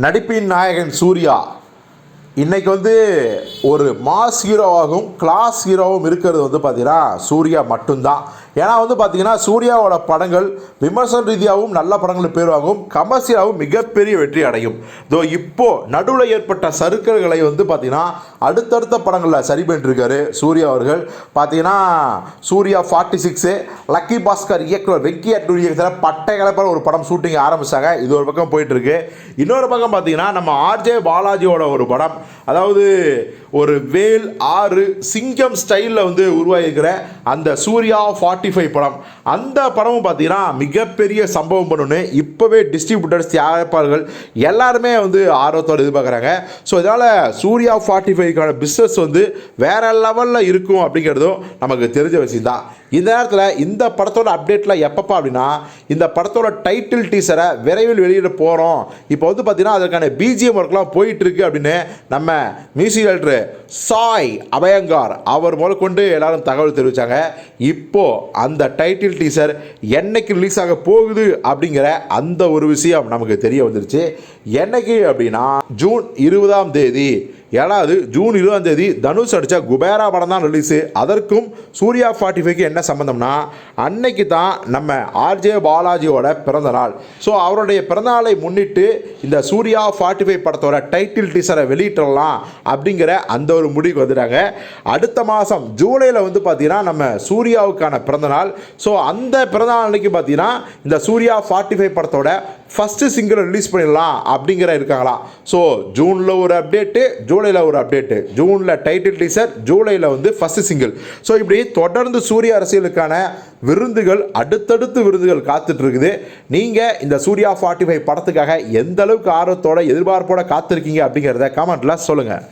நடிப்பின் நாயகன் சூர்யா. இன்றைக்கி வந்து ஒரு மாஸ் ஹீரோவாகவும் கிளாஸ் ஹீரோவும் இருக்கிறது வந்து பார்த்திங்கன்னா சூர்யா மட்டும்தான். ஏன்னா வந்து பார்த்தீங்கன்னா சூர்யாவோட படங்கள் விமர்சன ரீதியாகவும் நல்ல படங்கள் பேர் வாங்கும் கமர்ஷியலாகவும் மிகப்பெரிய வெற்றி அடையும். இதோ இப்போது நடுவில் ஏற்பட்ட சறுக்கல்களை வந்து பார்த்திங்கன்னா அடுத்தடுத்த படங்களில் சரி பண்ணிட்டுருக்காரு சூர்யா அவர்கள். பார்த்தீங்கன்னா Suriya forty six lucky Bhaskar இயக்குனர் வெங்கி அட்டூரி இயக்கத்தில் பட்டை கலப்பட ஒரு படம் ஷூட்டிங் ஆரம்பிச்சாங்க. இது ஒரு பக்கம் போயிட்டுருக்கு இன்னொரு பக்கம் பார்த்தீங்கன்னா நம்ம ஆர்ஜே பாலாஜியோட ஒரு படம். அதாவது ஒரு வேல் ஆறு சிங்கம் ஸ்டைலில் வந்து உருவாகியிருக்கிற அந்த சூர்யா ஃபார்ட்டி ஃபைவ் படம். அந்த படமும் பார்த்தீங்கன்னா மிகப்பெரிய சம்பவம் பண்ணுன்னு இப்போவே டிஸ்ட்ரிபியூட்டர்ஸ் தயாரிப்பாளர்கள் எல்லாருமே வந்து ஆர்வத்தோடு எதிர்பார்க்குறாங்க. ஸோ இதனால் சூர்யா ஃபார்ட்டி ஃபைவ்க்கான பிஸ்னஸ் வந்து வேறு லெவலில் இருக்கும் அப்படிங்கிறதும் நமக்கு தெரிஞ்ச விஷயம் தான் இந்த நேரத்தில் இந்த படத்தோட அப்டேட்டில் எப்பப்பா அப்படின்னா இந்த படத்தோட டைட்டில் டீசரை விரைவில் வெளியிட போகிறோம் இப்போ வந்து பார்த்தீங்கன்னா அதற்கான பிஜிஎம் ஒர்க்லாம் போயிட்டுருக்கு அப்படின்னு நம்ம மியூசிக் டைரக்டர் சாய் அபயங்கார் அவர் முதற்கொண்டு எல்லாரும் தகவல் தெரிவித்தாங்க இப்போது அந்த டைட்டில் டீசர் என்னைக்கு ரிலீஸ் ஆக போகுது அப்படிங்கிற அந்த ஒரு விஷயம் நமக்கு தெரிய வந்துருச்சு. என்னைக்கு அப்படின்னா ஜூன் இருபதாம் தேதி ஏழாவது ஜூன் இருபதாந்தேதி தனுஷ் அடித்த குபேரா படம் தான் ரிலீஸு அதற்கும் சூர்யா ஃபார்ட்டி ஃபைவ்க்கு என்ன சம்மந்தம்னா அன்னைக்கு தான் நம்ம ஆர்ஜே பாலாஜியோட பிறந்த நாள். ஸோ அவருடைய பிறந்தநாளை முன்னிட்டு இந்த சூர்யா ஃபார்ட்டி ஃபைவ் படத்தோட டைட்டில் டீசரை வெளியிட்டுடலாம் அப்படிங்கிற அந்த ஒரு முடிவுக்கு வந்துட்டாங்க. அடுத்த மாதம் ஜூலையில் வந்து பார்த்தீங்கன்னா நம்ம சூர்யாவுக்கான பிறந்தநாள் ஸோ அந்த பிறந்தநாள் அன்னைக்கு பார்த்தீங்கன்னா இந்த சூர்யா ஃபார்ட்டி ஃபைவ் படத்தோட ஃபஸ்ட்டு சிங்கிள் ரிலீஸ் பண்ணிடலாம் அப்படிங்கிற இருக்காங்களாம். ஸோ ஜூனில் ஒரு அப்டேட்டு ஜூலையில் ஒரு அப்டேட்டு. ஜூனில் டைட்டில் டீசர் ஜூலையில் வந்து ஃபஸ்ட்டு சிங்கிள் ஸோ இப்படி தொடர்ந்து சூரிய அரசியலுக்கான விருந்துகள் அடுத்தடுத்து விருதுகள் காத்துட்டு இருக்குது நீங்கள் இந்த சூர்யா ஃபார்ட்டி ஃபைவ் படத்துக்காக எந்த அளவுக்கு ஆர்வத்தோட எதிர்பார்ப்போட காத்திருக்கீங்க அப்படிங்கிறத கமெண்ட்டில் சொல்லுங்கள்